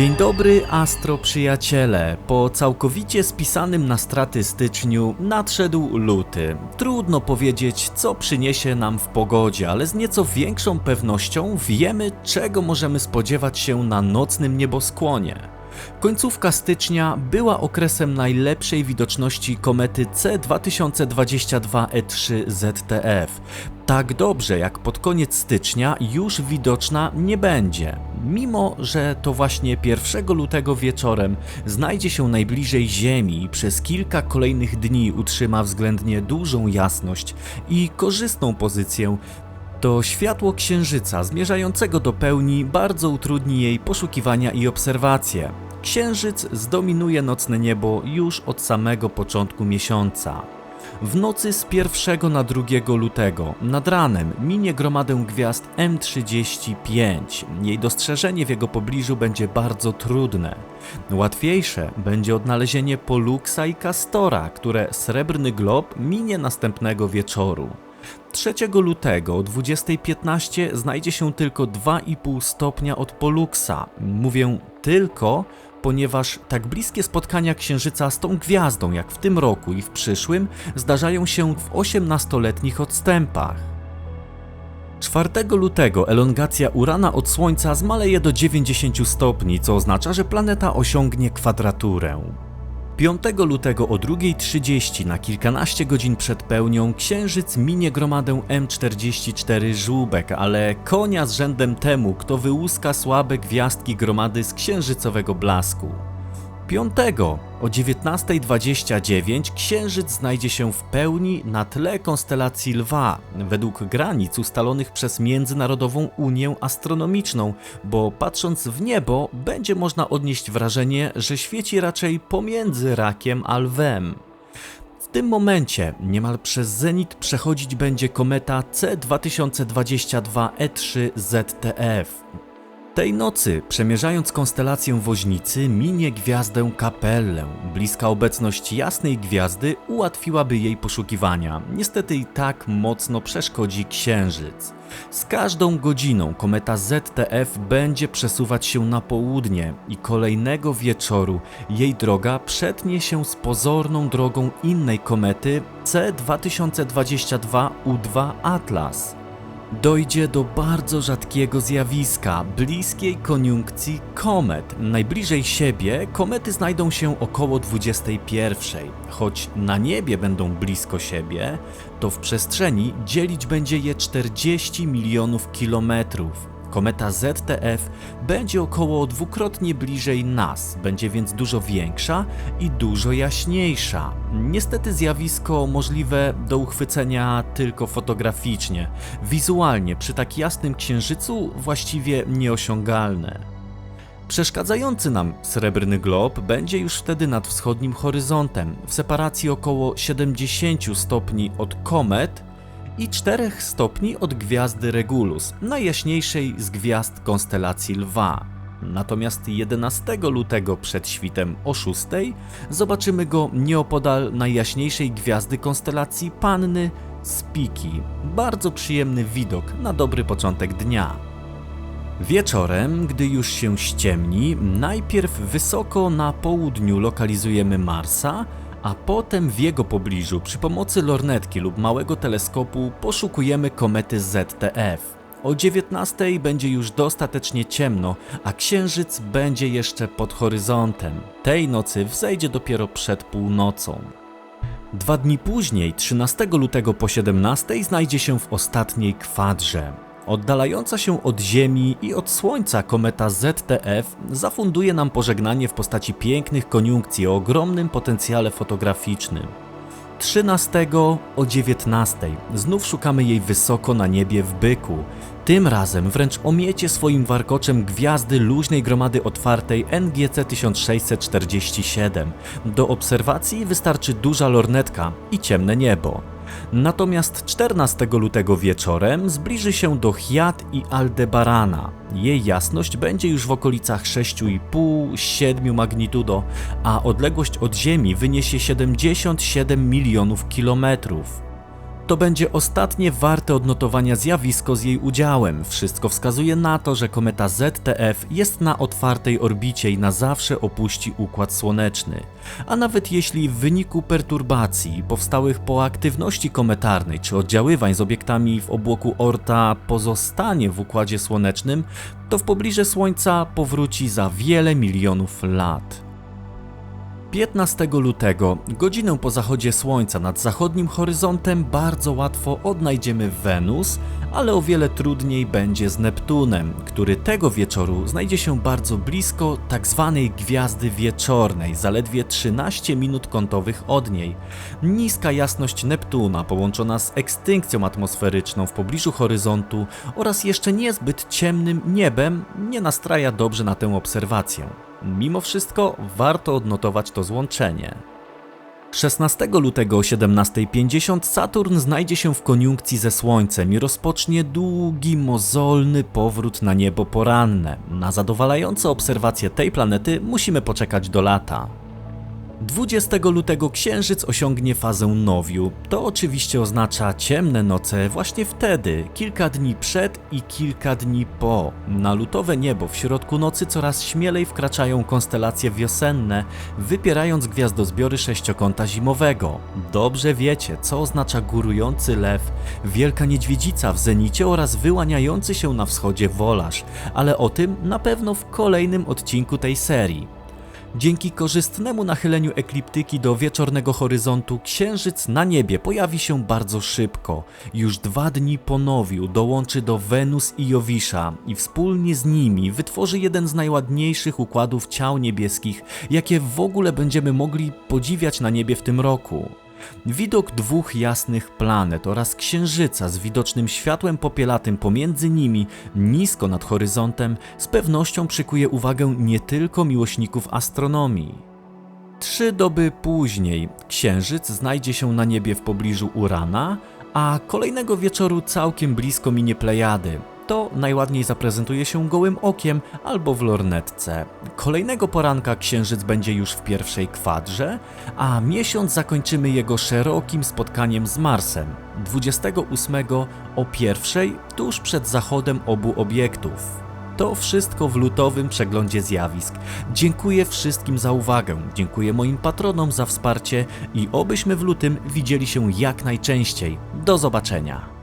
Dzień dobry, astro przyjaciele. Po całkowicie spisanym na straty styczniu nadszedł luty. Trudno powiedzieć, co przyniesie nam w pogodzie, ale z nieco większą pewnością wiemy, czego możemy spodziewać się na nocnym nieboskłonie. Końcówka stycznia była okresem najlepszej widoczności komety C2022E3 ZTF. Tak dobrze jak pod koniec stycznia już widoczna nie będzie. Mimo, że to właśnie 1 lutego wieczorem znajdzie się najbliżej Ziemi i przez kilka kolejnych dni utrzyma względnie dużą jasność i korzystną pozycję, to światło księżyca zmierzającego do pełni bardzo utrudni jej poszukiwania i obserwacje. Księżyc zdominuje nocne niebo już od samego początku miesiąca. W nocy z 1 na 2 lutego nad ranem minie gromadę gwiazd M35. Jej dostrzeżenie w jego pobliżu będzie bardzo trudne. Łatwiejsze będzie odnalezienie Poluxa i Castora, które srebrny glob minie następnego wieczoru. 3 lutego o 20.15 znajdzie się tylko 2,5 stopnia od Poluxa. Mówię tylko, ponieważ tak bliskie spotkania Księżyca z tą gwiazdą jak w tym roku i w przyszłym zdarzają się w 18-letnich odstępach. 4 lutego elongacja Urana od Słońca zmaleje do 90 stopni, co oznacza, że planeta osiągnie kwadraturę. 5 lutego o 2.30 na kilkanaście godzin przed pełnią Księżyc minie gromadę M44 żółbek, ale konia z rzędem temu, kto wyłuska słabe gwiazdki gromady z księżycowego blasku. 5 o 19.29 Księżyc znajdzie się w pełni na tle konstelacji Lwa, według granic ustalonych przez Międzynarodową Unię Astronomiczną, bo patrząc w niebo będzie można odnieść wrażenie, że świeci raczej pomiędzy rakiem a lwem. W tym momencie niemal przez zenit przechodzić będzie kometa C2022E3 ZTF. Tej nocy, przemierzając konstelację Woźnicy, minie gwiazdę Kapellę. Bliska obecność jasnej gwiazdy ułatwiłaby jej poszukiwania. Niestety i tak mocno przeszkodzi Księżyc. Z każdą godziną kometa ZTF będzie przesuwać się na południe i kolejnego wieczoru jej droga przetnie się z pozorną drogą innej komety C2022U2 Atlas dojdzie do bardzo rzadkiego zjawiska bliskiej koniunkcji komet. Najbliżej siebie komety znajdą się około 21. Choć na niebie będą blisko siebie, to w przestrzeni dzielić będzie je 40 milionów kilometrów. Kometa ZTF będzie około dwukrotnie bliżej nas, będzie więc dużo większa i dużo jaśniejsza. Niestety zjawisko możliwe do uchwycenia tylko fotograficznie. Wizualnie przy tak jasnym księżycu właściwie nieosiągalne. Przeszkadzający nam srebrny glob będzie już wtedy nad wschodnim horyzontem, w separacji około 70 stopni od komet i 4 stopni od gwiazdy Regulus, najjaśniejszej z gwiazd konstelacji Lwa. Natomiast 11 lutego przed świtem o 6 zobaczymy go nieopodal najjaśniejszej gwiazdy konstelacji Panny Spiki. Bardzo przyjemny widok na dobry początek dnia. Wieczorem, gdy już się ściemni, najpierw wysoko na południu lokalizujemy Marsa, a potem w jego pobliżu przy pomocy lornetki lub małego teleskopu poszukujemy komety ZTF. O 19 będzie już dostatecznie ciemno, a księżyc będzie jeszcze pod horyzontem. Tej nocy wzejdzie dopiero przed północą. Dwa dni później, 13 lutego po 17, znajdzie się w ostatniej kwadrze. Oddalająca się od Ziemi i od Słońca kometa ZTF zafunduje nam pożegnanie w postaci pięknych koniunkcji o ogromnym potencjale fotograficznym. 13 o 19 znów szukamy jej wysoko na niebie w byku. Tym razem wręcz omiecie swoim warkoczem gwiazdy luźnej gromady otwartej NGC 1647. Do obserwacji wystarczy duża lornetka i ciemne niebo. Natomiast 14 lutego wieczorem zbliży się do Chiat i Aldebarana. Jej jasność będzie już w okolicach 6,5-7 magnitudo, a odległość od Ziemi wyniesie 77 milionów kilometrów. To będzie ostatnie warte odnotowania zjawisko z jej udziałem. Wszystko wskazuje na to, że kometa ZTF jest na otwartej orbicie i na zawsze opuści Układ Słoneczny. A nawet jeśli w wyniku perturbacji powstałych po aktywności kometarnej czy oddziaływań z obiektami w obłoku Orta pozostanie w Układzie Słonecznym, to w pobliże Słońca powróci za wiele milionów lat. 15 lutego, godzinę po zachodzie słońca nad zachodnim horyzontem, bardzo łatwo odnajdziemy Wenus, ale o wiele trudniej będzie z Neptunem, który tego wieczoru znajdzie się bardzo blisko tak zwanej gwiazdy wieczornej, zaledwie 13 minut kątowych od niej. Niska jasność Neptuna połączona z ekstynkcją atmosferyczną w pobliżu horyzontu oraz jeszcze niezbyt ciemnym niebem nie nastraja dobrze na tę obserwację. Mimo wszystko warto odnotować to złączenie. 16 lutego o 17.50 Saturn znajdzie się w koniunkcji ze Słońcem i rozpocznie długi, mozolny powrót na niebo poranne. Na zadowalające obserwacje tej planety musimy poczekać do lata. 20 lutego Księżyc osiągnie fazę nowiu. To oczywiście oznacza ciemne noce właśnie wtedy, kilka dni przed i kilka dni po. Na lutowe niebo w środku nocy coraz śmielej wkraczają konstelacje wiosenne, wypierając gwiazdozbiory sześciokąta zimowego. Dobrze wiecie, co oznacza górujący lew, wielka niedźwiedzica w zenicie oraz wyłaniający się na wschodzie wolarz, ale o tym na pewno w kolejnym odcinku tej serii. Dzięki korzystnemu nachyleniu ekliptyki do wieczornego horyzontu, księżyc na niebie pojawi się bardzo szybko. Już dwa dni po nowiu dołączy do Wenus i Jowisza i wspólnie z nimi wytworzy jeden z najładniejszych układów ciał niebieskich, jakie w ogóle będziemy mogli podziwiać na niebie w tym roku. Widok dwóch jasnych planet oraz księżyca z widocznym światłem popielatym pomiędzy nimi, nisko nad horyzontem, z pewnością przykuje uwagę nie tylko miłośników astronomii. Trzy doby później księżyc znajdzie się na niebie w pobliżu Urana, a kolejnego wieczoru całkiem blisko minie Plejady. To najładniej zaprezentuje się gołym okiem albo w lornetce. Kolejnego poranka księżyc będzie już w pierwszej kwadrze, a miesiąc zakończymy jego szerokim spotkaniem z Marsem 28 o pierwszej tuż przed zachodem obu obiektów. To wszystko w lutowym przeglądzie zjawisk. Dziękuję wszystkim za uwagę, dziękuję moim patronom za wsparcie i obyśmy w lutym widzieli się jak najczęściej. Do zobaczenia.